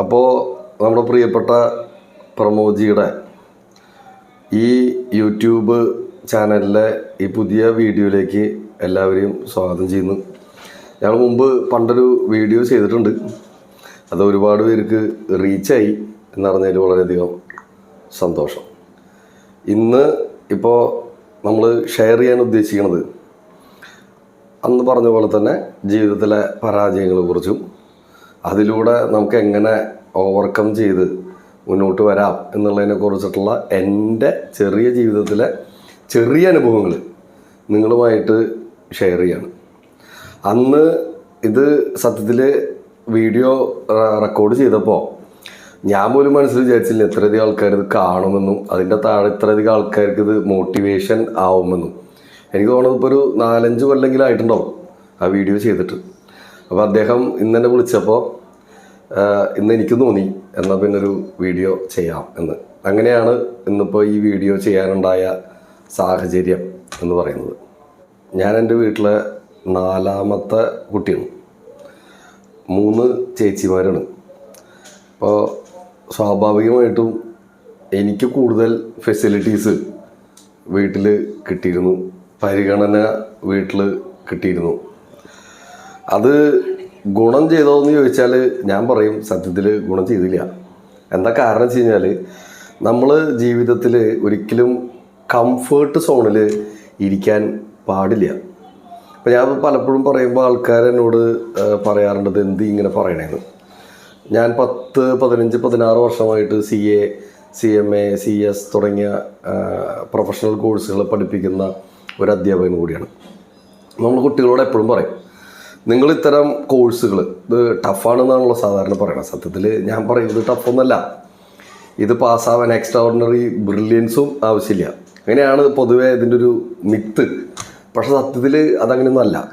അപ്പോൾ നമ്മുടെ പ്രിയപ്പെട്ട പ്രമോജിയുടെ ഈ യൂട്യൂബ് ചാനലിലെ ഈ പുതിയ വീഡിയോയിലേക്ക് എല്ലാവരെയും സ്വാഗതം ചെയ്യുന്നു. ഞങ്ങൾ മുമ്പ് പണ്ടൊരു വീഡിയോ ചെയ്തിട്ടുണ്ട്. അത് ഒരുപാട് പേർക്ക് റീച്ചായി എന്നറിഞ്ഞതിൽ വളരെയധികം സന്തോഷം. ഇന്ന് ഇപ്പോൾ നമ്മൾ ഷെയർ ചെയ്യാൻ ഉദ്ദേശിക്കുന്നത് അന്ന് പറഞ്ഞ പോലെ തന്നെ ജീവിതത്തിലെ പരാജയങ്ങളെ കുറിച്ചും അതിലൂടെ നമുക്ക് എങ്ങനെ ഓവർകം ചെയ്ത് മുന്നോട്ട് വരാം എന്നുള്ളതിനെ കുറിച്ചിട്ടുള്ള എന്റെ ചെറിയ ജീവിതത്തിലെ ചെറിയ അനുഭവങ്ങൾ നിങ്ങളുമായിട്ട് ഷെയർ ചെയ്യാണ്. അന്ന് ഇത് സത്യത്തിൽ വീഡിയോ റെക്കോർഡ് ചെയ്തപ്പോൾ ഞാൻ പോലും മനസ്സിൽ വിചാരിച്ചില്ല ഇത്രയധികം ആൾക്കാർ ഇത് കാണുമെന്നും അതിന്റെ താഴെ ഇത്രയധികം ആൾക്കാർക്ക് ഇത് മോട്ടിവേഷൻ ആവുമെന്നും. എനിക്ക് തോന്നുന്നത് ഇപ്പോൾ ഒരു നാലഞ്ച് കൊല്ലെങ്കിലും ആയിട്ടുണ്ടാവും ആ വീഡിയോ ചെയ്തിട്ട്. അപ്പോൾ അദ്ദേഹം ഇന്ന് എന്നെ വിളിച്ചപ്പോൾ ഇന്ന് എനിക്ക് തോന്നി എന്നാൽ പിന്നെ ഒരു വീഡിയോ ചെയ്യാം എന്ന്. അങ്ങനെയാണ് ഇന്നിപ്പോൾ ഈ വീഡിയോ ചെയ്യാനുണ്ടായ സാഹചര്യം എന്ന് പറയുന്നത്. ഞാൻ എന്റെ വീട്ടിലെ നാലാമത്തെ കുട്ടിയാണ്. മൂന്ന് ചേച്ചിമാരാണ്. അപ്പോൾ സ്വാഭാവികമായിട്ടും എനിക്ക് കൂടുതൽ ഫെസിലിറ്റീസ് വീട്ടിൽ കിട്ടിയിരുന്നു. പരിഗണന വീട്ടിൽ കിട്ടിയിരുന്നു. അത് ഗുണം ചെയ്തോ എന്ന് ചോദിച്ചാൽ ഞാൻ പറയും സത്യത്തിൽ ഗുണം ചെയ്തില്ല. എന്താ കാരണം വെച്ച് കഴിഞ്ഞാൽ നമ്മൾ ജീവിതത്തിൽ ഒരിക്കലും കംഫേർട്ട് സോണിൽ ഇരിക്കാൻ പാടില്ല. അപ്പോൾ ഞാൻ പലപ്പോഴും പറയുമ്പോൾ ആൾക്കാർ എന്നോട് പറയാറുണ്ട് എന്ത് ഇങ്ങനെ പറയണേന്ന്. ഞാൻ പത്ത് പതിനഞ്ച് പതിനാറ് വർഷമായിട്ട് C A C M A C S തുടങ്ങിയ പ്രൊഫഷണൽ കോഴ്സുകൾ പഠിപ്പിക്കുന്ന ഒരു അധ്യാപകൻ കൂടിയാണ്. നമ്മൾ കുട്ടികളോട് എപ്പോഴും പറയും നിങ്ങൾ ഇത്തരം കോഴ്സുകൾ ഇത് ടഫാണെന്നാണല്ലോ സാധാരണ പറയുന്നത് സത്യത്തിൽ ഞാൻ പറയും ഇത് ടഫൊന്നല്ല ഇത് പാസ്സാവാൻ എക്സ്ട്രാ ഓർഡിനറി ബ്രില്യൻസും ആവശ്യമില്ല. അങ്ങനെയാണ് പൊതുവേ ഇതിന്റെ ഒരു മിത്ത് പക്ഷെ സത്യത്തിൽ അതങ്ങനെയൊന്നും അല്ല.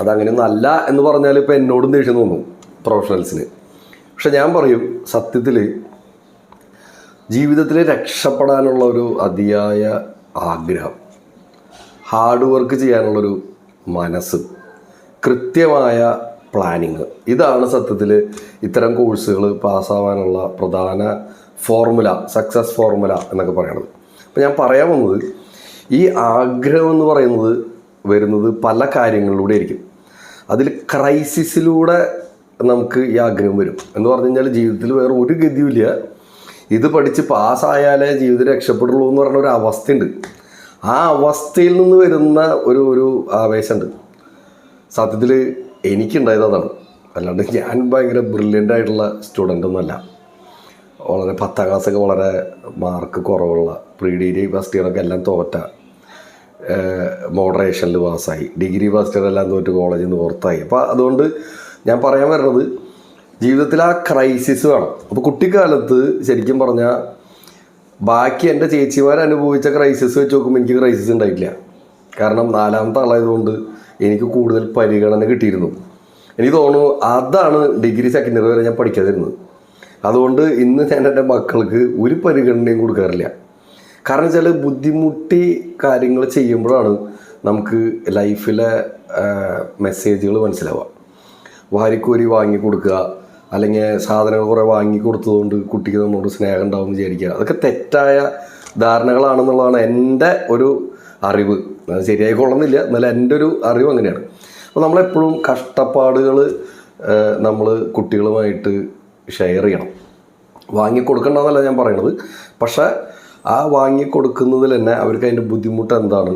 അതങ്ങനെയൊന്നും അല്ല എന്ന് പറഞ്ഞാൽ ഇപ്പോൾ എന്നോടും ദേഷ്യം തോന്നും പ്രൊഫഷണൽസിന് പക്ഷെ ഞാൻ പറയും സത്യത്തിൽ ജീവിതത്തിൽ രക്ഷപ്പെടാനുള്ള ഒരു അതിയായ ആഗ്രഹം. ഹാർഡ് വർക്ക് ചെയ്യാനുള്ളൊരു മനസ്സ്. കൃത്യമായ പ്ലാനിങ് ഇതാണ് സത്യത്തിൽ ഇത്തരം കോഴ്സുകൾ പാസ്സാവാനുള്ള പ്രധാന ഫോർമുല സക്സസ് ഫോർമുല എന്നൊക്കെ പറയണത്. അപ്പോൾ ഞാൻ പറയാൻ വന്നത് ഈ ആഗ്രഹം എന്ന് പറയുന്നത് വരുന്നത് പല കാര്യങ്ങളിലൂടെ ആയിരിക്കും. അതിൽ ക്രൈസിസിലൂടെ നമുക്ക് ഈ ആഗ്രഹം വരും. എന്ന് പറഞ്ഞു കഴിഞ്ഞാൽ ജീവിതത്തിൽ വേറെ ഒരു ഗതിയുമില്ല. ഇത് പഠിച്ച് പാസ്സായാലേ ജീവിതം രക്ഷപ്പെടുള്ളൂ എന്ന് പറഞ്ഞ ഒരു അവസ്ഥയുണ്ട്. ആ അവസ്ഥയിൽ നിന്ന് വരുന്ന ഒരു ഒരു ആവേശമുണ്ട്. സത്യത്തിൽ എനിക്കുണ്ടായത് അതാണ്. അല്ലാണ്ട് ഞാൻ ഭയങ്കര ബ്രില്യന്റ് ആയിട്ടുള്ള സ്റ്റുഡന്റ് ഒന്നുമല്ല. വളരെ പത്താം ക്ലാസ്സൊക്കെ വളരെ മാർക്ക് കുറവുള്ള പ്രീ ഡിഗ്രി ഫസ്റ്റ് ഇയറൊക്കെ എല്ലാം തോറ്റ മോഡറേഷനിൽ പാസ്സായി ഡിഗ്രി ഫസ്റ്റ് ഇയർ എല്ലാം തോറ്റ് കോളേജിൽ നിന്ന് പുറത്തായി. അപ്പോൾ അതുകൊണ്ട് ഞാൻ പറയാൻ വരുന്നത് ജീവിതത്തിൽ ആ ക്രൈസിസ് വേണം. അപ്പോൾ കുട്ടിക്കാലത്ത് ശരിക്കും പറഞ്ഞാൽ ബാക്കി എന്റെ ചേച്ചിമാർ അനുഭവിച്ച ക്രൈസിസ് വെച്ച് നോക്കുമ്പോൾ എനിക്ക് ക്രൈസിസ് ഉണ്ടായിട്ടില്ല. കാരണം നാലാമത്തെ ആളായതുകൊണ്ട് എനിക്ക് കൂടുതൽ പരിഗണന കിട്ടിയിരുന്നു. എനിക്ക് തോന്നുന്നു അതാണ് ഡിഗ്രി സെക്കൻഡറി വരെ ഞാൻ പഠിക്കാതിരുന്നത്. അതുകൊണ്ട് ഇന്ന് ഞാൻ എന്റെ മക്കൾക്ക് ഒരു പരിഗണനയും കൊടുക്കാറില്ല. കാരണം വെച്ചാൽ ബുദ്ധിമുട്ടി കാര്യങ്ങൾ ചെയ്യുമ്പോഴാണ് നമുക്ക് ലൈഫിലെ മെസ്സേജുകൾ മനസ്സിലാവുക. വാരിക്കോരി വാങ്ങി കൊടുക്കുക അല്ലെങ്കിൽ സാധനങ്ങൾ കുറേ വാങ്ങി കൊടുത്തതുകൊണ്ട് കുട്ടിക്ക് നമ്മളോട് സ്നേഹം ഉണ്ടാവും വിചാരിക്കുക. അതൊക്കെ തെറ്റായ ധാരണകളാണെന്നുള്ളതാണ് എന്റെ ഒരു അറിവ്. അത് ശരിയായി കൊള്ളുന്നില്ല. എന്നാലും എന്റെ ഒരു അറിവ് അങ്ങനെയാണ്. അപ്പോൾ നമ്മളെപ്പോഴും കഷ്ടപ്പാടുകൾ നമ്മൾ കുട്ടികളുമായിട്ട് ഷെയർ ചെയ്യണം. വാങ്ങിക്കൊടുക്കണ്ടെന്നല്ല ഞാൻ പറയണത്. പക്ഷേ ആ വാങ്ങിക്കൊടുക്കുന്നതിൽ തന്നെ അവർക്ക് അതിന്റെ ബുദ്ധിമുട്ട് എന്താണ്?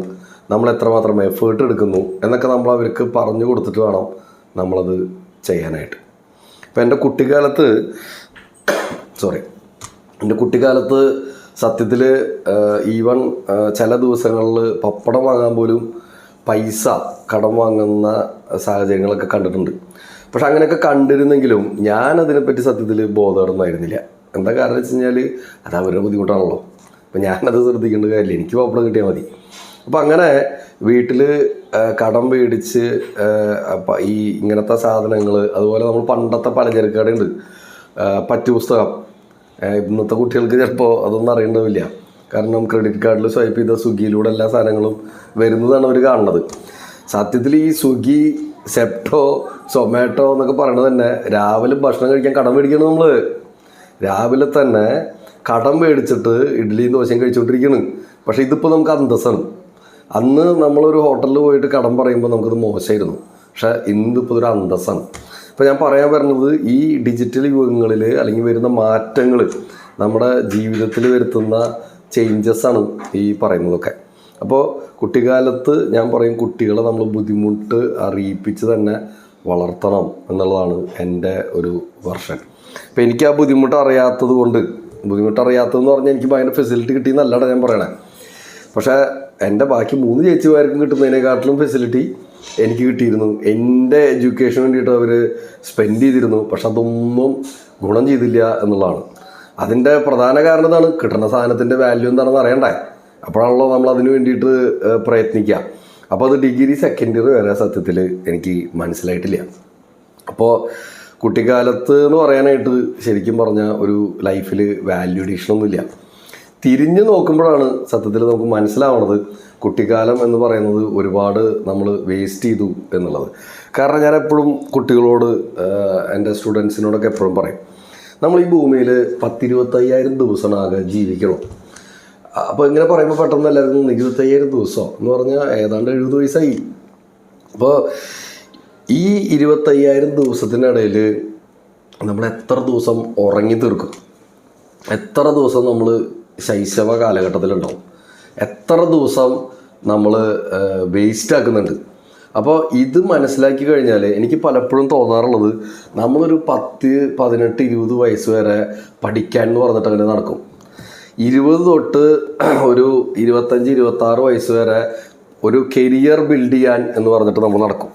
നമ്മൾ എത്രമാത്രം എഫേർട്ട് എടുക്കുന്നു എന്നൊക്കെ നമ്മൾ അവർക്ക് പറഞ്ഞു കൊടുത്തിട്ട് വേണം നമ്മളത് ചെയ്യാനായിട്ട്. ഇപ്പം എന്റെ കുട്ടിക്കാലത്ത് സോറി എന്റെ കുട്ടിക്കാലത്ത് സത്യത്തിൽ ഈവൺ ചില ദിവസങ്ങളിൽ പപ്പടം വാങ്ങാൻ പോലും പൈസ കടം വാങ്ങുന്ന സാഹചര്യങ്ങളൊക്കെ കണ്ടിട്ടുണ്ട്. പക്ഷെ അങ്ങനെയൊക്കെ കണ്ടിരുന്നെങ്കിലും ഞാൻ അതിനെപ്പറ്റി സത്യത്തിൽ ബോധവാനൊന്നായിരുന്നില്ല എന്താ കാരണം വെച്ച് കഴിഞ്ഞാൽ അത് അവരുടെ ബുദ്ധിമുട്ടാണല്ലോ. അപ്പം ഞാനത് ശ്രദ്ധിക്കേണ്ട കാര്യമില്ല. എനിക്ക് പപ്പടം കിട്ടിയാൽ മതി. അപ്പം അങ്ങനെ വീട്ടിൽ കടം മേടിച്ച് ഈ ഇങ്ങനത്തെ സാധനങ്ങൾ അതുപോലെ നമ്മൾ പണ്ടത്തെ പലചരക്ക് കടയുണ്ട്. പറ്റുപുസ്തകം ഇന്നത്തെ കുട്ടികൾക്ക് ചിലപ്പോൾ അതൊന്നും അറിയേണ്ടതില്ല. കാരണം ക്രെഡിറ്റ് കാർഡിൽ സ്വൈപ്പ് ചെയ്ത സ്വിഗ്ഗിയിലൂടെ എല്ലാ സാധനങ്ങളും വരുന്നതാണ് അവർ കാണുന്നത്. സത്യത്തിൽ ഈ സ്വിഗ്ഗി സെപ്റ്റോ സൊമാറ്റോ എന്നൊക്കെ പറയണത് തന്നെ രാവിലെ ഭക്ഷണം കഴിക്കാൻ കടം മേടിക്കണം നമ്മൾ രാവിലെ തന്നെ കടം മേടിച്ചിട്ട് ഇഡ്ഡലിയും ദോശയും കഴിച്ചുകൊണ്ടിരിക്കണം പക്ഷേ ഇതിപ്പോൾ നമുക്ക് അന്തസ്സാണ്. അന്ന് നമ്മളൊരു ഹോട്ടലിൽ പോയിട്ട് കടം പറയുമ്പോൾ നമുക്കത് മോശമായിരുന്നു പക്ഷേ ഇന്നിപ്പോൾ ഒരു അന്തസ്സാണ്. ഇപ്പോൾ ഞാൻ പറയാൻ വരുന്നത് ഈ ഡിജിറ്റൽ യുഗങ്ങളിൽ അല്ലെങ്കിൽ വരുന്ന മാറ്റങ്ങൾ നമ്മുടെ ജീവിതത്തിൽ വരുത്തുന്ന ചേഞ്ചസ് ആണ് ഈ പറയുന്നതൊക്കെ. അപ്പോൾ കുട്ടിക്കാലത്ത് ഞാൻ പറയും കുട്ടികളെ നമ്മൾ ബുദ്ധിമുട്ട് അറിയിപ്പിച്ച് തന്നെ വളർത്തണം എന്നുള്ളതാണ് എന്റെ ഒരു വർഷൻ അപ്പോൾ എനിക്ക് ആ ബുദ്ധിമുട്ട് അറിയാത്തത് കൊണ്ട് ബുദ്ധിമുട്ട് അറിയാത്തതെന്ന് പറഞ്ഞാൽ എനിക്ക് ഭയങ്കര ഫെസിലിറ്റി കിട്ടിയെന്നല്ലടാ ഞാൻ പറയണേ. പക്ഷേ എന്റെ ബാക്കി മൂന്ന് ചേച്ചിമാർക്കും കിട്ടുന്നതിനെക്കാട്ടിലും ഫെസിലിറ്റി എനിക്ക് കിട്ടിയിരുന്നു. എന്റെ എഡ്യൂക്കേഷന് വേണ്ടിയിട്ട് അവർ സ്പെൻഡ് ചെയ്തിരുന്നു. പക്ഷെ അതൊന്നും ഗുണം ചെയ്തില്ല എന്നുള്ളതാണ്. അതിന്റെ പ്രധാന കാരണം എന്താണ്? കിട്ടുന്ന സാധനത്തിന്റെ വാല്യൂ എന്താണെന്ന് അറിയണ്ടേ അപ്പോഴാണല്ലോ നമ്മൾ അതിന് വേണ്ടിയിട്ട് പ്രയത്നിക്കുക അപ്പോൾ അത് ഡിഗ്രി സെക്കൻഡ് ഇയർ വരെ സത്യത്തിൽ എനിക്ക് മനസ്സിലായിട്ടില്ല. അപ്പോൾ കുട്ടിക്കാലത്ത് എന്ന് പറയാനായിട്ട് ശരിക്കും പറഞ്ഞാൽ ഒരു ലൈഫിൽ വാല്യൂ അഡീഷനൊന്നുമില്ല തിരിഞ്ഞു നോക്കുമ്പോഴാണ് സത്യത്തിൽ നമുക്ക് മനസ്സിലാവണത്. കുട്ടിക്കാലം എന്ന് പറയുന്നത് ഒരുപാട് നമ്മൾ വേസ്റ്റ് ചെയ്തു എന്നുള്ളത്. കാരണം ഞാൻ എപ്പോഴും കുട്ടികളോട് എന്റെ സ്റ്റുഡൻസിനോടൊക്കെ എപ്പോഴും പറയും നമ്മൾ ഈ ഭൂമിയിൽ പത്തിരുപത്തയ്യായിരം ദിവസമാണ് ആകെ ജീവിക്കണം. അപ്പോൾ ഇങ്ങനെ പറയുമ്പോൾ പെട്ടെന്ന് എല്ലാവർക്കും ഇരുപത്തയ്യായിരം ദിവസം എന്ന് പറഞ്ഞാൽ ഏതാണ്ട് എഴുപത് വയസ്സായി. അപ്പോൾ ഈ ഇരുപത്തയ്യായിരം ദിവസത്തിനിടയിൽ നമ്മൾ എത്ര ദിവസം ഉറങ്ങി തീർക്കും? എത്ര ദിവസം നമ്മൾ ശൈശവ കാലഘട്ടത്തിലുണ്ടാവും? എത്ര ദിവസം നമ്മൾ വേസ്റ്റ് ആക്കുന്നുണ്ട് അപ്പോൾ ഇത് മനസ്സിലാക്കി കഴിഞ്ഞാൽ എനിക്ക് പലപ്പോഴും തോന്നാറുള്ളത് നമ്മളൊരു പത്ത് പതിനെട്ട് ഇരുപത് വയസ്സ് വരെ പഠിക്കാൻ എന്ന് പറഞ്ഞിട്ട് അങ്ങനെ നടക്കും. ഇരുപത് തൊട്ട് ഒരു ഇരുപത്തഞ്ച് ഇരുപത്താറ് വയസ്സ് വരെ ഒരു കരിയർ ബിൽഡ് ചെയ്യാൻ എന്ന് പറഞ്ഞിട്ട് നമ്മൾ നടക്കും.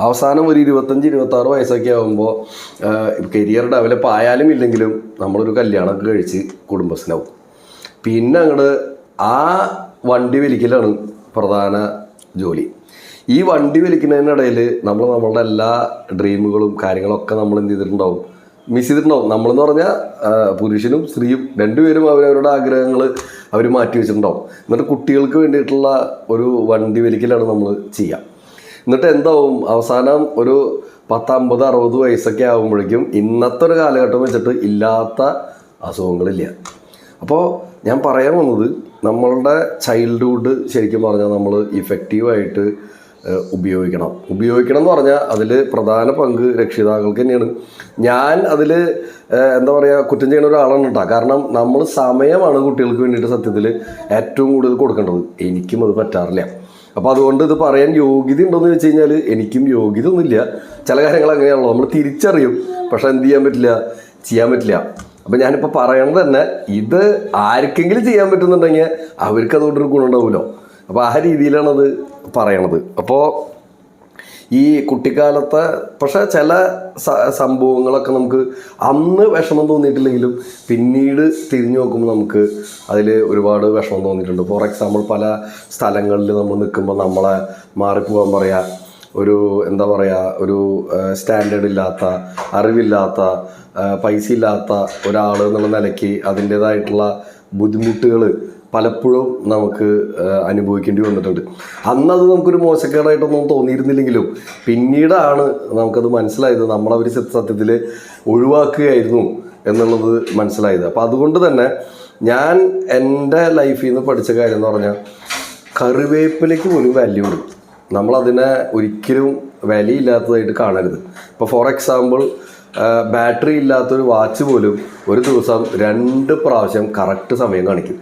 അവസാനം ഒരു ഇരുപത്തഞ്ച് ഇരുപത്താറ് വയസ്സൊക്കെ ആകുമ്പോൾ കരിയർ ഡെവലപ്പ് ആയാലും ഇല്ലെങ്കിലും നമ്മളൊരു കല്യാണമൊക്കെ കഴിച്ച് കുടുംബസിനാവും പിന്നെ അങ്ങോട്ട് ആ വണ്ടി വലിക്കലാണ് പ്രധാന ജോലി. ഈ വണ്ടി വലിക്കുന്നതിനിടയിൽ നമ്മൾ നമ്മളുടെ എല്ലാ ഡ്രീമുകളും കാര്യങ്ങളൊക്കെ നമ്മൾ എന്ത് ചെയ്തിട്ടുണ്ടാവും? മിസ് ചെയ്തിട്ടുണ്ടാവും. നമ്മളെന്ന് പറഞ്ഞാൽ പുരുഷനും സ്ത്രീയും രണ്ടുപേരും അവരവരുടെ ആഗ്രഹങ്ങൾ അവർ മാറ്റി വെച്ചിട്ടുണ്ടാവും. എന്നിട്ട് കുട്ടികൾക്ക് വേണ്ടിയിട്ടുള്ള ഒരു വണ്ടി വലിക്കലാണ് നമ്മൾ ചെയ്യുക എന്നിട്ട് എന്താവും? അവസാനം ഒരു പത്തമ്പത് അറുപത് വയസ്സൊക്കെ ആകുമ്പോഴേക്കും ഇന്നത്തെ ഒരു കാലഘട്ടം വെച്ചിട്ട് ഇല്ലാത്ത അസുഖങ്ങളില്ല. അപ്പോൾ ഞാൻ പറയാൻ വന്നത് നമ്മളുടെ ചൈൽഡ്ഹുഡ് ശരിക്കും പറഞ്ഞാൽ നമ്മൾ ഇഫക്റ്റീവായിട്ട് ഉപയോഗിക്കണം. ഉപയോഗിക്കണം എന്ന് പറഞ്ഞാൽ അതിൽ പ്രധാന പങ്ക് രക്ഷിതാക്കൾക്ക് തന്നെയാണ്. ഞാൻ അതിൽ എന്താ പറയുക കുറ്റം ചെയ്യുന്ന ഒരാളാണ് കേട്ടോ കാരണം നമ്മൾ സമയമാണ് കുട്ടികൾക്ക് വേണ്ടിയിട്ട് സത്യത്തിൽ ഏറ്റവും കൂടുതൽ കൊടുക്കേണ്ടത്. എനിക്കും അത് പറ്റാറില്ല. അപ്പോൾ അതുകൊണ്ട് ഇത് പറയാൻ യോഗ്യത ഉണ്ടോയെന്ന് വെച്ച് കഴിഞ്ഞാൽ എനിക്കും യോഗ്യത ഒന്നുമില്ല. ചില കാര്യങ്ങൾ അങ്ങനെയാണല്ലോ. നമ്മൾ തിരിച്ചറിയും. പക്ഷേ എന്ത് ചെയ്യാൻ പറ്റില്ല? ചെയ്യാൻ പറ്റില്ല. അപ്പം ഞാനിപ്പോൾ പറയണത് തന്നെ ഇത് ആർക്കെങ്കിലും ചെയ്യാൻ പറ്റുന്നുണ്ടെങ്കിൽ അവർക്ക് അതുകൊണ്ടൊരു ഗുണം ഉണ്ടാവുമല്ലോ അപ്പോൾ ആ രീതിയിലാണത് പറയണത്. അപ്പോൾ ഈ കുട്ടിക്കാലത്തെ പക്ഷേ ചില സംഭവങ്ങളൊക്കെ നമുക്ക് അന്ന് വിഷമം തോന്നിയിട്ടില്ലെങ്കിലും പിന്നീട് തിരിഞ്ഞു നോക്കുമ്പോൾ നമുക്ക് അതിൽ ഒരുപാട് വിഷമം തോന്നിയിട്ടുണ്ട്. ഫോർ എക്സാമ്പിൾ പല സ്ഥലങ്ങളിൽ നമ്മൾ നിൽക്കുമ്പോൾ നമ്മളെ മാറിപ്പോകാൻ പറയാ ഒരു എന്താ പറയുക ഒരു സ്റ്റാൻഡേർഡ് ഇല്ലാത്ത അറിവില്ലാത്ത പൈസ ഇല്ലാത്ത ഒരാൾ എന്നുള്ള നിലയ്ക്ക് അതിന്റേതായിട്ടുള്ള ബുദ്ധിമുട്ടുകൾ പലപ്പോഴും നമുക്ക് അനുഭവിക്കേണ്ടി വന്നിട്ടുണ്ട്. അന്നത് നമുക്കൊരു മോശക്കേടായിട്ടൊന്നും തോന്നിയിരുന്നില്ലെങ്കിലും പിന്നീടാണ് നമുക്കത് മനസ്സിലായത്. നമ്മളവർ സത്യത്തിൽ ഒഴിവാക്കുകയായിരുന്നു എന്നുള്ളത് മനസ്സിലായത്. അപ്പോൾ അതുകൊണ്ട് തന്നെ ഞാൻ എന്റെ ലൈഫിൽ നിന്ന് പഠിച്ച കാര്യം എന്ന് പറഞ്ഞാൽ കറിവേപ്പിലേക്ക് പോലും വാല്യൂ ഉണ്ട്. നമ്മളതിനെ ഒരിക്കലും വിലയില്ലാത്തതായിട്ട് കാണരുത്. ഇപ്പോൾ ഫോർ എക്സാമ്പിൾ ബാറ്ററി ഇല്ലാത്തൊരു വാച്ച് പോലും ഒരു ദിവസം രണ്ട് പ്രാവശ്യം കറക്റ്റ് സമയം കാണിക്കും.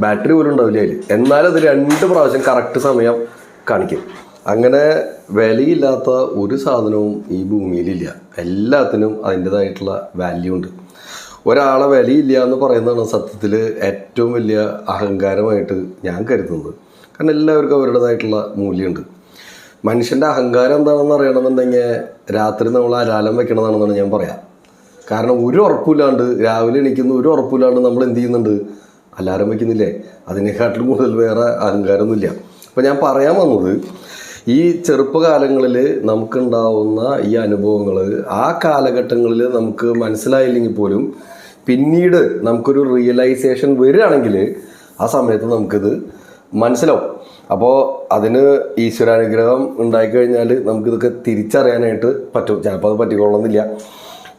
ബാറ്ററി പോലും ഉണ്ടാവില്ല അതിൽ എന്നാലും അത് രണ്ട് പ്രാവശ്യം കറക്റ്റ് സമയം കാണിക്കും. അങ്ങനെ വിലയില്ലാത്ത ഒരു സാധനവും ഈ ഭൂമിയിലില്ല. എല്ലാത്തിനും അതിന്റെതായിട്ടുള്ള വാല്യൂ ഉണ്ട്. ഒരാളെ വിലയില്ല എന്ന് പറയുന്നതാണ് സത്യത്തിൽ ഏറ്റവും വലിയ അഹങ്കാരമായിട്ട് ഞാൻ കരുതുന്നത്. കാരണം എല്ലാവർക്കും അവരുടേതായിട്ടുള്ള മൂല്യമുണ്ട്. മനുഷ്യന്റെ അഹങ്കാരം എന്താണെന്ന് അറിയണമെന്നുണ്ടെങ്കിൽ രാത്രി നമ്മൾ അലാലം വെക്കണതാണെന്നാണ് ഞാൻ പറയാം. കാരണം ഒരു ഉറപ്പില്ലാണ്ട് രാവിലെ എണീക്കുന്ന ഒരു ഉറപ്പില്ലാണ്ട് നമ്മൾ എന്ത് ചെയ്യുന്നുണ്ട്? അലാരം വയ്ക്കുന്നില്ലേ അതിനെക്കാട്ടിലും കൂടുതൽ വേറെ അഹങ്കാരമൊന്നുമില്ല. അപ്പോൾ ഞാൻ പറയാൻ വന്നത് ഈ ചെറുപ്പകാലങ്ങളിൽ നമുക്കുണ്ടാവുന്ന ഈ അനുഭവങ്ങൾ ആ കാലഘട്ടങ്ങളിൽ നമുക്ക് മനസ്സിലായില്ലെങ്കിൽ പോലും പിന്നീട് നമുക്കൊരു റിയലൈസേഷൻ വരികയാണെങ്കിൽ ആ സമയത്ത് നമുക്കിത് മനസ്സിലാവും. അപ്പോൾ അതിന് ഈശ്വരാനുഗ്രഹം ഉണ്ടായിക്കഴിഞ്ഞാൽ നമുക്കിതൊക്കെ തിരിച്ചറിയാനായിട്ട് പറ്റും. ചിലപ്പോൾ അത് പറ്റിക്കൊള്ളുന്നില്ല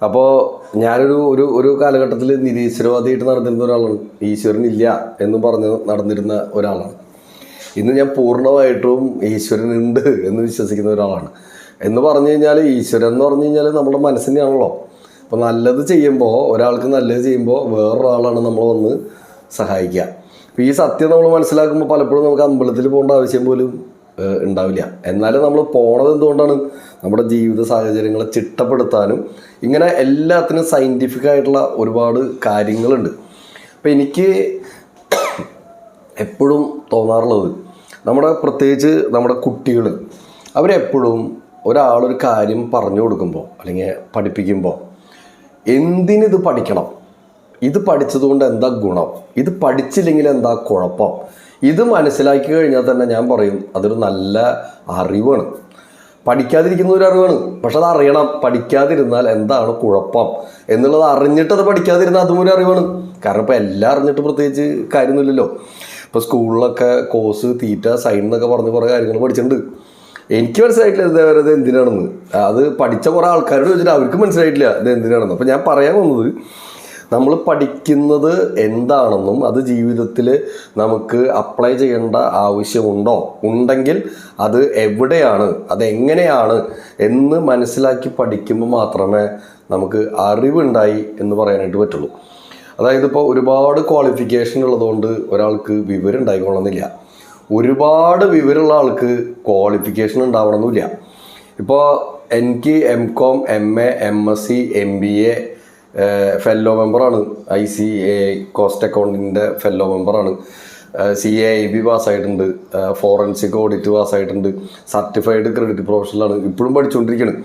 അപ്പോൾ ഞാനൊരു ഒരു ഒരു കാലഘട്ടത്തിൽ നിരീശ്വരവാദിയായിട്ട് നടന്നിരുന്ന ഒരാളാണ്. ഈശ്വരനില്ല എന്ന് പറഞ്ഞ് നടന്നിരുന്ന ഒരാളാണ്. ഇന്ന് ഞാൻ പൂർണമായിട്ടും ഈശ്വരനുണ്ട് എന്ന് വിശ്വസിക്കുന്ന ഒരാളാണ്. എന്ന് പറഞ്ഞു കഴിഞ്ഞാൽ ഈശ്വരൻ എന്ന് പറഞ്ഞു കഴിഞ്ഞാൽ നമ്മുടെ മനസ്സിനെയാണല്ലോ. അപ്പോൾ നല്ലത് ചെയ്യുമ്പോൾ ഒരാൾക്ക് നല്ലത് ചെയ്യുമ്പോൾ വേറൊരാളാണ് നമ്മൾ വന്ന് സഹായിക്കുക. അപ്പോൾ ഈ സത്യം നമ്മൾ മനസ്സിലാക്കുമ്പോൾ പലപ്പോഴും നമുക്ക് അമ്പലത്തിൽ പോകേണ്ട ആവശ്യം പോലും ഉണ്ടാവില്ല. എന്നാലും നമ്മൾ പോണത് എന്തുകൊണ്ടാണ്? നമ്മുടെ ജീവിത സാഹചര്യങ്ങളെ ചിട്ടപ്പെടുത്താനും ഇങ്ങനെ എല്ലാത്തിനും സയന്റിഫിക് ആയിട്ടുള്ള ഒരുപാട് കാര്യങ്ങളുണ്ട്. അപ്പം എനിക്ക് എപ്പോഴും തോന്നാറുള്ളത് നമ്മുടെ പ്രത്യേകിച്ച് നമ്മുടെ കുട്ടികൾ അവരെപ്പോഴും ഒരാളൊരു കാര്യം പറഞ്ഞു കൊടുക്കുമ്പോൾ അല്ലെങ്കിൽ പഠിപ്പിക്കുമ്പോൾ എന്തിനിത് പഠിക്കണം? ഇത് പഠിച്ചതുകൊണ്ട് എന്താ ഗുണം? ഇത് പഠിച്ചില്ലെങ്കിൽ എന്താ കുഴപ്പം? ഇത് മനസ്സിലാക്കി കഴിഞ്ഞാൽ തന്നെ ഞാൻ പറയും അതൊരു നല്ല അറിവാണ്. പഠിക്കാതിരിക്കുന്ന ഒരു അറിവാണ്. പക്ഷെ അത് അറിയണം. പഠിക്കാതിരുന്നാൽ എന്താണ് കുഴപ്പം? എന്നുള്ളത് അറിഞ്ഞിട്ട് അത് പഠിക്കാതിരുന്നാൽ അതും ഒരു അറിവാണ്. കാരണം ഇപ്പം എല്ലാം അറിഞ്ഞിട്ട് പ്രത്യേകിച്ച് കാര്യമൊന്നുമില്ലല്ലോ. ഇപ്പോൾ സ്കൂളിലൊക്കെ കോഴ്സ് തീറ്റ സൈൻ എന്നൊക്കെ പറഞ്ഞ് കുറേ കാര്യങ്ങൾ പഠിച്ചിട്ടുണ്ട്. എനിക്ക് മനസ്സിലായിട്ടില്ല ഇത് ഇത് എന്തിനാണെന്ന്. അത് പഠിച്ച കുറേ ആൾക്കാരോട് ചോദിച്ചിട്ട് അവർക്ക് മനസ്സിലായിട്ടില്ല ഇത് എന്തിനാണെന്ന്. അപ്പം ഞാൻ പറയാൻ വന്നത് നമ്മൾ പഠിക്കുന്നത് എന്താണെന്നും അത് ജീവിതത്തിൽ നമുക്ക് അപ്ലൈ ചെയ്യേണ്ട ആവശ്യമുണ്ടോ? ഉണ്ടെങ്കിൽ അത് എവിടെയാണ്? അതെങ്ങനെയാണ് എന്ന് മനസ്സിലാക്കി പഠിക്കുമ്പോൾ മാത്രമേ നമുക്ക് അറിവുണ്ടായി എന്ന് പറയാനായിട്ട് പറ്റുള്ളൂ. അതായത് ഇപ്പോൾ ഒരുപാട് ക്വാളിഫിക്കേഷൻ ഉള്ളതുകൊണ്ട് ഒരാൾക്ക് വിവരം ഉണ്ടായിക്കൊള്ളണമെന്നില്ല. ഒരുപാട് വിവരമുള്ള ആൾക്ക് ക്വാളിഫിക്കേഷൻ ഉണ്ടാവണമെന്നില്ല. ഇപ്പോൾ എനിക്ക് M com M A M S C M B A fellow മെമ്പറാണ് ഐ സി എ കോസ്റ്റ് അക്കൗണ്ടിന്റെ ഫെല്ലോ മെമ്പറാണ് സി എ ഐ ബി പാസ്സായിട്ടുണ്ട്. ഫോറൻസിക് ഓഡിറ്റ് പാസ്സായിട്ടുണ്ട്. സർട്ടിഫൈഡ് ക്രെഡിറ്റ് പ്രൊഫഷണലാണ് ഇപ്പോഴും പഠിച്ചുകൊണ്ടിരിക്കുകയാണ്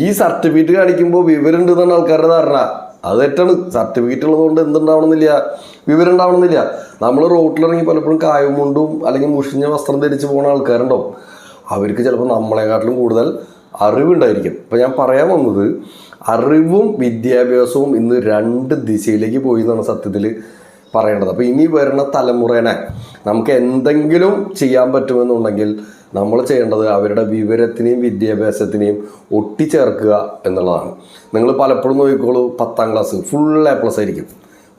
ഈ സർട്ടിഫിക്കറ്റ് കാണിക്കുമ്പോൾ വിവരം എന്നാണ് ആൾക്കാരുടെ ധാരണ. അത് തെറ്റാണ്. സർട്ടിഫിക്കറ്റ് ഉള്ളതുകൊണ്ട് എന്തുണ്ടാവണമെന്നില്ല. വിവരം ഉണ്ടാവണമെന്നില്ല നമ്മൾ റോട്ടിലിറങ്ങി പലപ്പോഴും കായമുണ്ടും അല്ലെങ്കിൽ മുഷിഞ്ഞ വസ്ത്രം ധരിച്ച് പോകുന്ന ആൾക്കാരുണ്ടാവും. അവർക്ക് ചിലപ്പോൾ നമ്മളെക്കാട്ടിലും കൂടുതൽ അറിവുണ്ടായിരിക്കും. ഇപ്പം ഞാൻ പറയാൻ വന്നത് അറിവും വിദ്യാഭ്യാസവും ഇന്ന് രണ്ട് ദിശയിലേക്ക് പോയി എന്നാണ് സത്യത്തിൽ പറയേണ്ടത്. അപ്പോൾ ഇനി വരുന്ന തലമുറേനെ നമുക്ക് എന്തെങ്കിലും ചെയ്യാൻ പറ്റുമെന്നുണ്ടെങ്കിൽ നമ്മൾ ചെയ്യേണ്ടത് അവരുടെ വിവരത്തിനെയും വിദ്യാഭ്യാസത്തിനെയും ഒട്ടിച്ചേർക്കുക എന്നുള്ളതാണ്. നിങ്ങൾ പലപ്പോഴും നോക്കിക്കോളൂ പത്താം ക്ലാസ് ഫുൾ എ പ്ലസ് ആയിരിക്കും.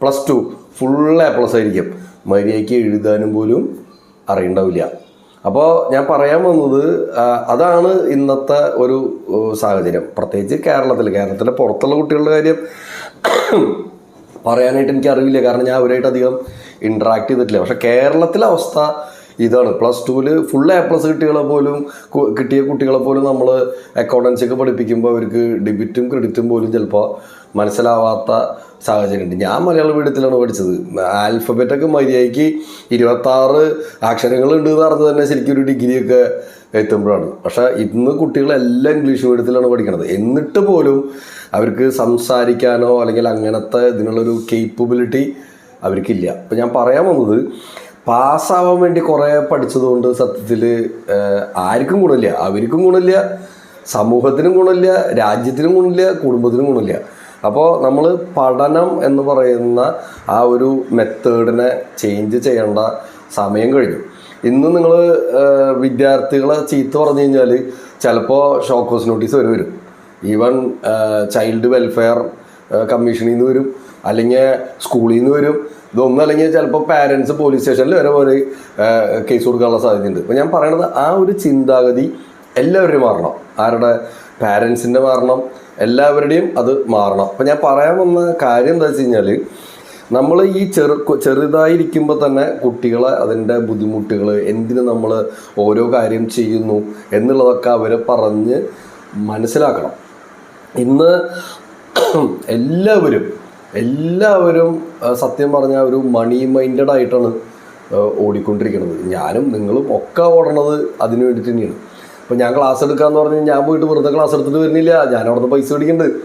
Plus two full A plus ആയിരിക്കും. മര്യാദയ്ക്ക് എഴുതാനും പോലും അറിയണ്ടാവില്ല. അപ്പോൾ ഞാൻ പറയാൻ വന്നത് അതാണ് ഇന്നത്തെ ഒരു സാഹചര്യം. പ്രത്യേകിച്ച് കേരളത്തിൽ. കേരളത്തിലെ പുറത്തുള്ള കുട്ടികളുടെ കാര്യം പറയാനായിട്ട് എനിക്ക് അറിവില്ല കാരണം ഞാൻ അവരായിട്ട് അധികം ഇൻട്രാക്ട് ചെയ്തിട്ടില്ല. പക്ഷേ കേരളത്തിലെ അവസ്ഥ ഇതാണ്. പ്ലസ് ടുവിൽ ഫുൾ എ പ്ലസ് കിട്ടികളെ പോലും കിട്ടിയ കുട്ടികളെ പോലും നമ്മൾ അക്കൗണ്ടൻസി ഒക്കെ പഠിപ്പിക്കുമ്പോൾ അവർക്ക് ഡെബിറ്റും ക്രെഡിറ്റും പോലും ചിലപ്പോൾ മനസ്സിലാവാത്ത സാഹചര്യമുണ്ട് ഞാൻ മലയാള മീഡിയത്തിലാണ് പഠിച്ചത്. ആൽഫബറ്റൊക്കെ മര്യാദയ്ക്ക് ഇരുപത്താറ് അക്ഷരങ്ങൾ ഉണ്ട് എന്ന് പറഞ്ഞത് തന്നെ ശരിക്കും ഒരു ഡിഗ്രിയൊക്കെ എത്തുമ്പോഴാണ്. പക്ഷേ ഇന്ന് കുട്ടികളെല്ലാം ഇംഗ്ലീഷ് മീഡിയത്തിലാണ് പഠിക്കുന്നത് എന്നിട്ട് പോലും അവർക്ക് സംസാരിക്കാനോ അല്ലെങ്കിൽ അങ്ങനത്തെ ഇതിനുള്ളൊരു കേപ്പബിലിറ്റി അവർക്കില്ല. അപ്പം ഞാൻ പറയാൻ വന്നത് പാസ്സാവാൻ വേണ്ടി കുറേ പഠിച്ചതുകൊണ്ട് സത്യത്തിൽ ആർക്കും ഗുണമില്ല. അവർക്കും ഗുണമില്ല സമൂഹത്തിനും ഗുണമില്ല രാജ്യത്തിനും ഗുണമില്ല കുടുംബത്തിനും ഗുണമില്ല. അപ്പോൾ നമ്മൾ പഠനം എന്ന് പറയുന്ന ആ ഒരു മെത്തേഡിനെ ചേഞ്ച് ചെയ്യേണ്ട സമയം കഴിഞ്ഞു. ഇന്ന് നിങ്ങൾ വിദ്യാർത്ഥികളെ ചീത്ത പറഞ്ഞു കഴിഞ്ഞാൽ ചിലപ്പോൾ ഷോക്കോസ് നോട്ടീസ് വരെ വരും. ഈവൻ ചൈൽഡ് വെൽഫെയർ കമ്മീഷനിൽ നിന്ന് വരും. അല്ലെങ്കിൽ സ്കൂളിൽ നിന്ന് വരും ഇതൊന്നും അല്ലെങ്കിൽ ചിലപ്പോൾ പാരൻസ് പോലീസ് സ്റ്റേഷനിൽ വരെ പോലെ കേസ് കൊടുക്കാനുള്ള സാധ്യതയുണ്ട്. അപ്പോൾ ഞാൻ പറയണത് ആ ഒരു ചിന്താഗതി എല്ലാവരും മാറണം. ആരുടെ പാരൻസിന്റെ മാറണം എല്ലാവരുടെയും അത് മാറണം. അപ്പം ഞാൻ പറയാൻ വന്ന കാര്യം എന്താ വെച്ച് കഴിഞ്ഞാൽ നമ്മൾ ഈ ചെറു ചെറുതായിരിക്കുമ്പോൾ തന്നെ കുട്ടികളെ അതിന്റെ ബുദ്ധിമുട്ടുകൾ എന്തിന് നമ്മൾ ഓരോ കാര്യം ചെയ്യുന്നു എന്നുള്ളതൊക്കെ അവരെ പറഞ്ഞ് മനസ്സിലാക്കണം. ഇന്ന് എല്ലാവരും എല്ലാവരും സത്യം പറഞ്ഞാൽ ഒരു മണി മൈൻഡഡ് ആയിട്ടാണ് ഓടിക്കൊണ്ടിരിക്കുന്നത്. ഞാനും നിങ്ങളും ഒക്കെ ഓടണത് അതിന് വേണ്ടി തന്നെയാണ്. അപ്പോൾ ഞാൻ ക്ലാസ് എടുക്കാന്ന് പറഞ്ഞ് ഞാൻ പോയിട്ട് വെറുതെ ക്ലാസ് എടുത്തിട്ട് വരുന്നില്ല. ഞാൻ അവിടുന്ന് പൈസ മേടിക്കുന്നുണ്ട്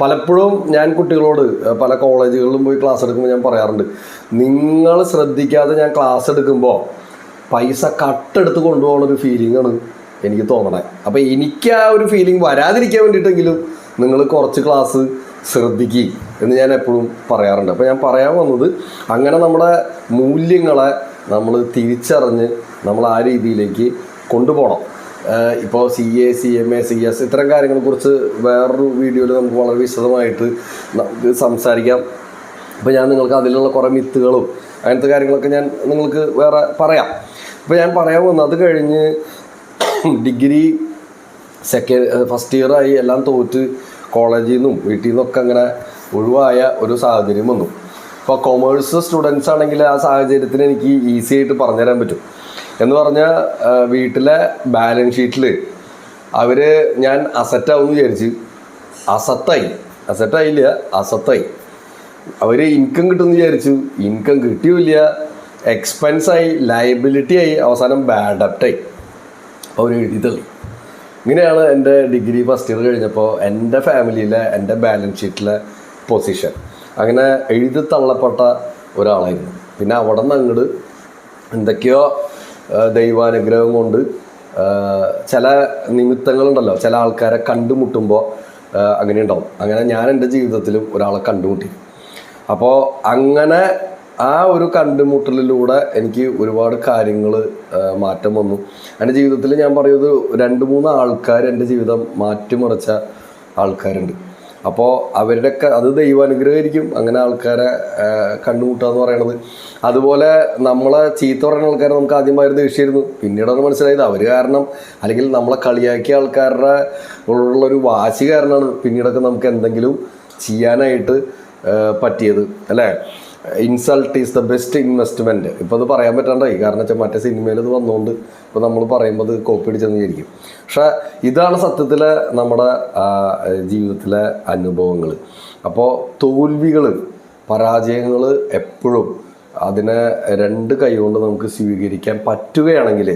പലപ്പോഴും ഞാൻ കുട്ടികളോട് പല കോളേജുകളിലും പോയി ക്ലാസ് എടുക്കുമ്പോൾ ഞാൻ പറയാറുണ്ട് നിങ്ങൾ ശ്രദ്ധിക്കാതെ ഞാൻ ക്ലാസ് എടുക്കുമ്പോൾ പൈസ കട്ടെടുത്ത് കൊണ്ടുപോകുന്ന ഒരു ഫീലിംഗ് ആണ് എനിക്ക് തോന്നണേ. അപ്പോൾ എനിക്ക് ആ ഒരു ഫീലിംഗ് വരാതിരിക്കാൻ വേണ്ടിയിട്ടെങ്കിലും നിങ്ങൾ കുറച്ച് ക്ലാസ് ശ്രദ്ധിക്കുക എന്ന് ഞാൻ എപ്പോഴും പറയാറുണ്ട്. അപ്പോൾ ഞാൻ പറയാൻ വന്നത് അങ്ങനെ നമ്മുടെ മൂല്യങ്ങളെ നമ്മൾ തിരിച്ചറിഞ്ഞ് നമ്മൾ ആ രീതിയിലേക്ക് കൊണ്ടുപോകണം. ഇപ്പോൾ C A C M A C S ഇത്തരം കാര്യങ്ങളെക്കുറിച്ച് വേറൊരു വീഡിയോയിൽ നമുക്ക് വളരെ വിശദമായിട്ട് നമുക്ക് സംസാരിക്കാം. അപ്പോൾ ഞാൻ നിങ്ങൾക്ക് അതിലുള്ള കുറേ മിത്തുകളും അങ്ങനത്തെ കാര്യങ്ങളൊക്കെ ഞാൻ നിങ്ങൾക്ക് വേറെ പറയാം. അപ്പോൾ ഞാൻ പറയാൻ വന്നത് അത് കഴിഞ്ഞ് ഡിഗ്രി സെക്കൻഡ് ഫസ്റ്റ് ഇയറായി എല്ലാം തോറ്റ് കോളേജിൽ നിന്നും വീട്ടിൽ നിന്നൊക്കെ അങ്ങനെ ഒഴിവായ ഒരു സാഹചര്യം വന്നു. ഇപ്പോൾ കൊമേഴ്സ് സ്റ്റുഡൻസ് ആണെങ്കിൽ ആ സാഹചര്യത്തിന് എനിക്ക് ഈസി ആയിട്ട് പറഞ്ഞുതരാൻ പറ്റും. എന്ന് പറഞ്ഞാൽ വീട്ടിലെ ബാലൻസ് ഷീറ്റിൽ അവർ ഞാൻ അസറ്റാവും വിചാരിച്ച് അസത്തായി അസറ്റായില്ല അസത്തായി അവർ ഇൻകം കിട്ടുമെന്ന് വിചാരിച്ചു. ഇൻകം കിട്ടിയില്ല എക്സ്പെൻസായി ലയബിലിറ്റി ആയി അവസാനം ബാഡ് ഡെപ്റ്റായി അവർ എഴുതി തള്ളി. ഇങ്ങനെയാണ് എന്റെ ഡിഗ്രി ഫസ്റ്റ് ഇയർ കഴിഞ്ഞപ്പോൾ എന്റെ ഫാമിലിയിലെ എന്റെ ബാലൻസ് ഷീറ്റിലെ പൊസിഷൻ. അങ്ങനെ എഴുതി തള്ളപ്പെട്ട ഒരാളായിരുന്നു. പിന്നെ അവിടെ നിന്ന് അങ്ങോട്ട് എന്തൊക്കെയോ ദൈവാനുഗ്രഹം കൊണ്ട് ചില നിമിത്തങ്ങളുണ്ടല്ലോ ചില ആൾക്കാരെ കണ്ടുമുട്ടുമ്പോൾ അങ്ങനെ ഉണ്ടാവും. അങ്ങനെ ഞാൻ എന്റെ ജീവിതത്തിലും ഒരാളെ കണ്ടുമുട്ടി. അപ്പോൾ അങ്ങനെ ആ ഒരു കണ്ടുമുട്ടലിലൂടെ എനിക്ക് ഒരുപാട് കാര്യങ്ങൾ മാറ്റം വന്നു. എന്റെ ജീവിതത്തിൽ ഞാൻ പറയുന്നത് രണ്ട് മൂന്ന് ആൾക്കാർ എന്റെ ജീവിതം മാറ്റിമറിച്ച ആൾക്കാരുണ്ട്. അപ്പോൾ അവരുടെയൊക്കെ അത് ദൈവാനുഗ്രഹമായിരിക്കും അങ്ങനെ ആൾക്കാരെ കണ്ടുമുട്ടുക എന്ന് പറയണത് അതുപോലെ നമ്മളെ ചീത്ത പറയുന്ന ആൾക്കാരെ നമുക്ക് ആദ്യമായിരുന്നു ദേഷ്യമായിരുന്നു. പിന്നീടാണ് മനസ്സിലായത് അവർ കാരണം അല്ലെങ്കിൽ നമ്മളെ കളിയാക്കിയ ആൾക്കാരുടെ ഉള്ളൊരു വാശി കാരണമാണ് പിന്നീടൊക്കെ നമുക്ക് എന്തെങ്കിലും ചെയ്യാനായിട്ട് പറ്റിയത്. അല്ലേ? Insult is the best investment ഇപ്പോൾ അത് പറയാൻ പറ്റാണ്ടായി. കാരണം വെച്ചാൽ മറ്റേ സിനിമയിൽ ഇത് വന്നുകൊണ്ട് ഇപ്പോൾ നമ്മൾ പറയുമ്പോൾ അത് കോപ്പി അടിച്ചെന്ന് വിചാരിക്കും പക്ഷേ ഇതാണ് സത്യത്തിൽ നമ്മുടെ ജീവിതത്തിലെ അനുഭവങ്ങൾ അപ്പോൾ തോൽവികൾ പരാജയങ്ങൾ എപ്പോഴും അതിനെ രണ്ട് കൈകൊണ്ട് നമുക്ക് സ്വീകരിക്കാൻ പറ്റുകയാണെങ്കിൽ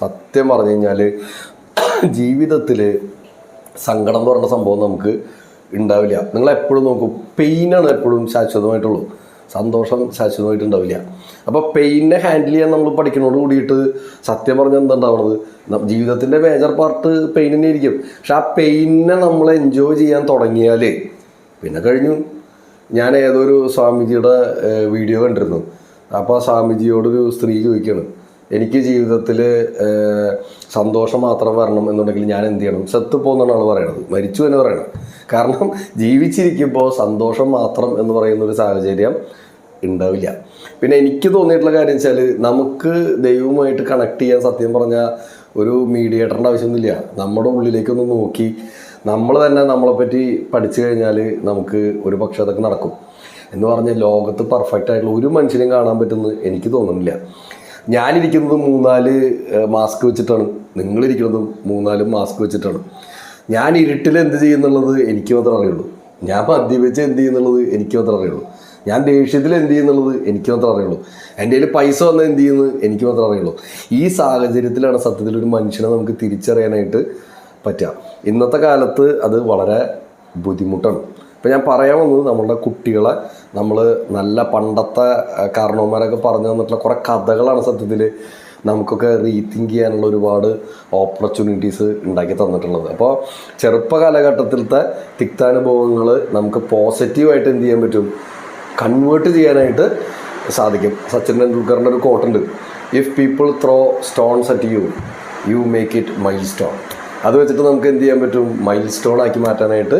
സത്യം പറഞ്ഞു കഴിഞ്ഞാൽ ജീവിതത്തിൽ സങ്കടം എന്ന് പറയുന്ന സംഭവം നമുക്ക് ഉണ്ടാവില്ല. നിങ്ങൾ എപ്പോഴും നോക്കും പെയിനാണ് എപ്പോഴും ശാശ്വതമായിട്ടുള്ളൂ സന്തോഷം ശാശ്വതമായിട്ടുണ്ടാവില്ല അപ്പോൾ പെയിനെ ഹാൻഡിൽ ചെയ്യാൻ നമ്മൾ പഠിക്കുന്നതോട് കൂടിയിട്ട് സത്യം പറഞ്ഞാൽ എന്താണ്ടാവുന്നത് ജീവിതത്തിന്റെ മേജർ പാർട്ട് പെയിൻ തന്നെ ആയിരിക്കും പക്ഷെ ആ പെയിനെ നമ്മൾ എൻജോയ് ചെയ്യാൻ തുടങ്ങിയാൽ പിന്നെ കഴിഞ്ഞു. ഞാൻ ഏതൊരു സ്വാമിജിയുടെ വീഡിയോ കണ്ടിരുന്നു. അപ്പോൾ ആ സ്വാമിജിയോടൊരു സ്ത്രീ ചോദിക്കുകയാണ് എനിക്ക് ജീവിതത്തിൽ സന്തോഷം മാത്രം വരണം എന്നുണ്ടെങ്കിൽ ഞാൻ എന്ത് ചെയ്യണം? സത്ത് പോകുന്നതാണ് ആൾ പറയണത്. മരിച്ചു എന്ന് പറയണം. കാരണം ജീവിച്ചിരിക്കുമ്പോൾ സന്തോഷം മാത്രം എന്ന് പറയുന്ന ഒരു സാഹചര്യം ഉണ്ടാവില്ല. പിന്നെ എനിക്ക് തോന്നിയിട്ടുള്ള കാര്യം വെച്ചാൽ നമുക്ക് ദൈവവുമായിട്ട് കണക്ട് ചെയ്യാൻ സത്യം പറഞ്ഞാൽ ഒരു മീഡിയേറ്ററിന്റെ ആവശ്യമൊന്നുമില്ല. നമ്മുടെ ഉള്ളിലേക്കൊന്ന് നോക്കി നമ്മൾ തന്നെ നമ്മളെപ്പറ്റി പഠിച്ചു കഴിഞ്ഞാൽ നമുക്ക് ഒരു പക്ഷേ അതൊക്കെ നടക്കും. എന്ന് പറഞ്ഞാൽ ലോകത്ത് പെർഫെക്റ്റ് ആയിട്ടുള്ള ഒരു മനുഷ്യനും കാണാൻ പറ്റുമെന്ന് എനിക്ക് തോന്നുന്നില്ല. ഞാനിരിക്കുന്നത് മൂന്നാൽ മാസ്ക് വെച്ചിട്ടാണ്. നിങ്ങളിരിക്കുന്നതും മൂന്നാലും മാസ്ക് വെച്ചിട്ടാണ്. ഞാൻ ഇരുട്ടിൽ എന്ത് ചെയ്യുന്നുള്ളത് എനിക്ക് മാത്രമേ അറിയുള്ളൂ. ഞാൻ മദ്യപിച്ച് എന്ത് ചെയ്യുന്നുള്ളത് എനിക്ക് മാത്രമേ അറിയുള്ളൂ. ഞാൻ ദേഷ്യത്തിൽ എന്ത് ചെയ്യുന്നുള്ളത് എനിക്ക് മാത്രമേ അറിയുള്ളൂ. എന്റെ കയ്യിൽ പൈസ വന്നാൽ എന്ത് ചെയ്യുന്നത് എനിക്ക് മാത്രമേ അറിയുള്ളൂ. ഈ സാഹചര്യത്തിലാണ് സത്യത്തിൽ ഒരു മനുഷ്യനെ നമുക്ക് തിരിച്ചറിയാനായിട്ട് പറ്റുക. ഇന്നത്തെ കാലത്ത് അത് വളരെ ബുദ്ധിമുട്ടാണ്. ഇപ്പം ഞാൻ പറയാൻ വന്നത് നമ്മളുടെ കുട്ടികളെ നമ്മൾ നല്ല പണ്ടത്തെ കാരണവന്മാരൊക്കെ പറഞ്ഞു തന്നിട്ടുള്ള കുറേ കഥകളാണ് സത്യത്തിൽ നമുക്കൊക്കെ റീതിങ്ക് ചെയ്യാനുള്ള ഒരുപാട് ഓപ്പർച്യൂണിറ്റീസ് ഉണ്ടാക്കി തന്നിട്ടുള്ളത്. അപ്പോൾ ചെറുപ്പ കാലഘട്ടത്തിലത്തെ തിക്താനുഭവങ്ങൾ നമുക്ക് പോസിറ്റീവായിട്ട് എന്ത് ചെയ്യാൻ പറ്റും? കൺവേർട്ട് ചെയ്യാനായിട്ട് സാധിക്കും. സച്ചിൻ ടെണ്ടുൽക്കറിന്റെ ഒരു കോട്ടുണ്ട് if people throw stones at you you make it milestone അത് വെച്ചിട്ട് നമുക്ക് എന്ത് ചെയ്യാൻ പറ്റും? മൈൽ സ്റ്റോൺ ആക്കി മാറ്റാനായിട്ട്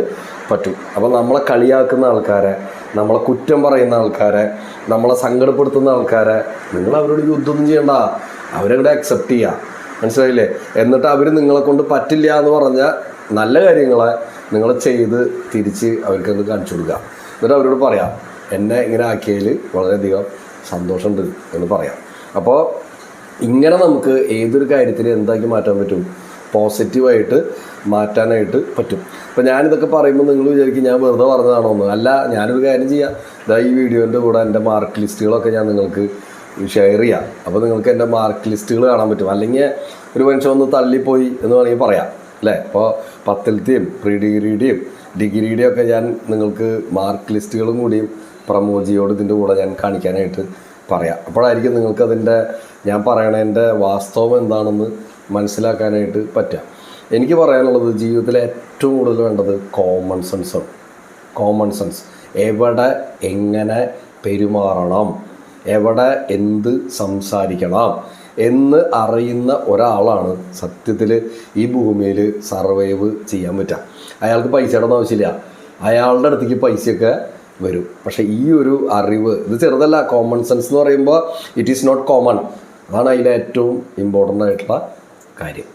പറ്റും. അപ്പോൾ നമ്മളെ കളിയാക്കുന്ന ആൾക്കാരെ നമ്മളെ കുറ്റം പറയുന്ന ആൾക്കാരെ നമ്മളെ സങ്കടപ്പെടുത്തുന്ന ആൾക്കാരെ നിങ്ങൾ അവരോട് യുദ്ധമൊന്നും ചെയ്യണ്ട. അവരവിടെ അക്സെപ്റ്റ് ചെയ്യുക മനസ്സിലായില്ലേ? എന്നിട്ട് അവർ നിങ്ങളെ കൊണ്ട് പറ്റില്ല എന്ന് പറഞ്ഞ നല്ല കാര്യങ്ങളെ നിങ്ങൾ ചെയ്ത് തിരിച്ച് അവർക്ക് കാണിച്ചു കൊടുക്കുക. എന്നിട്ട് അവരോട് പറയാം എന്നെ ഇങ്ങനെ ആക്കിയതിൽ വളരെയധികം സന്തോഷമുണ്ട് എന്ന് പറയാം. അപ്പോൾ ഇങ്ങനെ നമുക്ക് ഏതൊരു കാര്യത്തിൽ എന്താക്കി മാറ്റാൻ പറ്റും? പോസിറ്റീവായിട്ട് മാറ്റാനായിട്ട് പറ്റും. അപ്പോൾ ഞാനിതൊക്കെ പറയുമ്പോൾ നിങ്ങൾ വിചാരിക്കും ഞാൻ വെറുതെ പറഞ്ഞതാണോ എന്ന് അല്ല ഞാനൊരു കാര്യം ചെയ്യാം. ഇതാ ഈ വീഡിയോന്റെ കൂടെ എന്റെ മാർക്ക് ലിസ്റ്റുകളൊക്കെ ഞാൻ നിങ്ങൾക്ക് ഷെയർ ചെയ്യാം. അപ്പോൾ നിങ്ങൾക്ക് എന്റെ മാർക്ക് ലിസ്റ്റുകൾ കാണാൻ പറ്റും. അല്ലെങ്കിൽ ഒരു മനുഷ്യൻ ഒന്ന് തള്ളിപ്പോയി എന്ന് വേണമെങ്കിൽ പറയാം. അല്ലേ? അപ്പോൾ പത്തിലത്തെയും പ്രീ ഡിഗ്രിയുടെയും ഡിഗ്രിയുടെയും ഒക്കെ ഞാൻ നിങ്ങൾക്ക് മാർക്ക് ലിസ്റ്റുകളും കൂടിയും പ്രമോജിയോട് ഇതിന്റെ കൂടെ ഞാൻ കാണിക്കാനായിട്ട് പറയാം. അപ്പോഴായിരിക്കും നിങ്ങൾക്ക് അതിന്റെ ഞാൻ പറയണതിന്റെ വാസ്തവം എന്താണെന്ന് മനസ്സിലാക്കാനായിട്ട് പറ്റുക. എനിക്ക് പറയാനുള്ളത് ജീവിതത്തിൽ ഏറ്റവും കൂടുതൽ വേണ്ടത് കോമൺ സെൻസാണ് കോമൺ സെൻസ് എവിടെ എങ്ങനെ പെരുമാറണം? എവിടെ എന്ത് സംസാരിക്കണം? എന്ന് അറിയുന്ന ഒരാളാണ് സത്യത്തിൽ ഈ ഭൂമിയിൽ സർവൈവ് ചെയ്യാൻ പറ്റുക. അയാൾക്ക് പൈസയുടെ ഒന്നും ആവശ്യമില്ല. അയാളുടെ അടുത്തേക്ക് പൈസയൊക്കെ വരും. പക്ഷേ ഈ ഒരു അറിവ് ഇത് ചെറുതല്ല കോമൺ സെൻസ് എന്ന് പറയുമ്പോൾ ഇറ്റ് ഈസ് നോട്ട് കോമൺ അതാണ് അതിന്റെ ഏറ്റവും ഇമ്പോർട്ടന്റ് ആയിട്ടുള്ള കാര്യം.